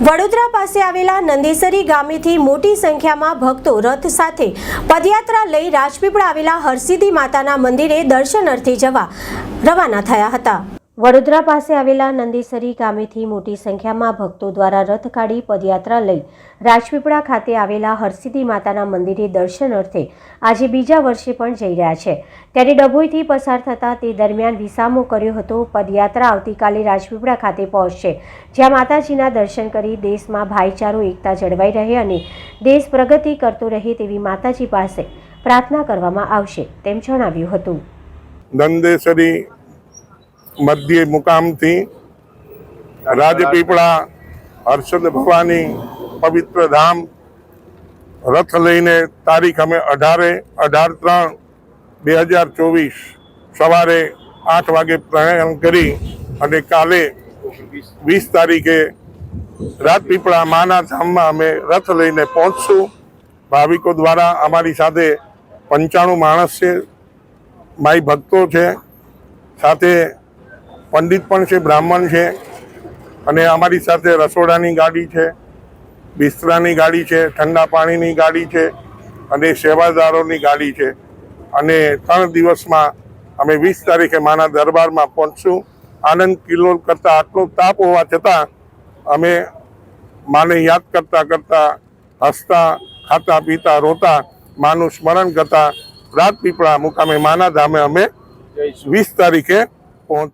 વડોદરા પાસે આવેલા નંદેસરી ગામેથી મોટી સંખ્યામાં ભક્તો રથ સાથે પદયાત્રા લઈ રાજપીપળા આવેલા હરસિદ્ધિ માતાના મંદિરે દર્શન અર્થે જવા રવાના થયા હતા. વડોદરા પાસે આવેલા નંદેસરી ગામેથી મોટી સંખ્યામાં ભક્તો દ્વારા રથ કાઢી પદયાત્રા લઈ રાજપીપળા ખાતે આવેલા હરસિદ્ધિ માતાના મંદિરે દર્શન અર્થે આજે બીજા વર્ષે પણ જઈ રહ્યા છે. ત્યારે ડભોઈથી પસાર થતા તે દરમિયાન વિસામો કર્યો હતો. પદયાત્રા આવતીકાલે રાજપીપળા ખાતે પહોંચશે. જ્યાં માતાજીના દર્શન કરી દેશમાં ભાઈચારો, એકતા જળવાઈ રહે અને દેશ પ્રગતિ કરતો રહે તેવી માતાજી પાસે પ્રાર્થના કરવામાં આવશે, તેમ જણાવ્યું હતું. નંદેસરી મધ્ય મુકામથી રાજપીપળા હર્ષદ ભવાની પવિત્ર ધામ રથ લઈને તારીખ અમે અઢારે, અઢાર ત્રણ બે હજાર ચોવીસ સવારે આઠ વાગે પ્રયાણ કરી અને કાલે વીસ તારીખે રાજપીપળા માના ધામમાં અમે રથ લઈને પહોંચશું. ભાવિકો દ્વારા અમારી સાથે પંચાણું માણસ છે માઈ ભક્તો છે. સાથે પંડિત પણ છે બ્રાહ્મણ છે અને અમારી સાથે રસોડાની ગાડી છે બિસ્તરાની ગાડી છે ઠંડા પાણીની ગાડી છે અને સેવાદારોની ગાડી છે. અને ત્રણ દિવસમાં અમે વીસ તારીખે માના દરબારમાં પહોંચશું. આનંદ કિલ્લો કરતાં આટલો તાપ હોવા છતાં અમે માને યાદ કરતા કરતાં હસતા ખાતા પીતા રોતા માનું સ્મરણ કરતાં રાજપીપળા મુકામે માના ધામે અમે વીસ તારીખે પહોંચ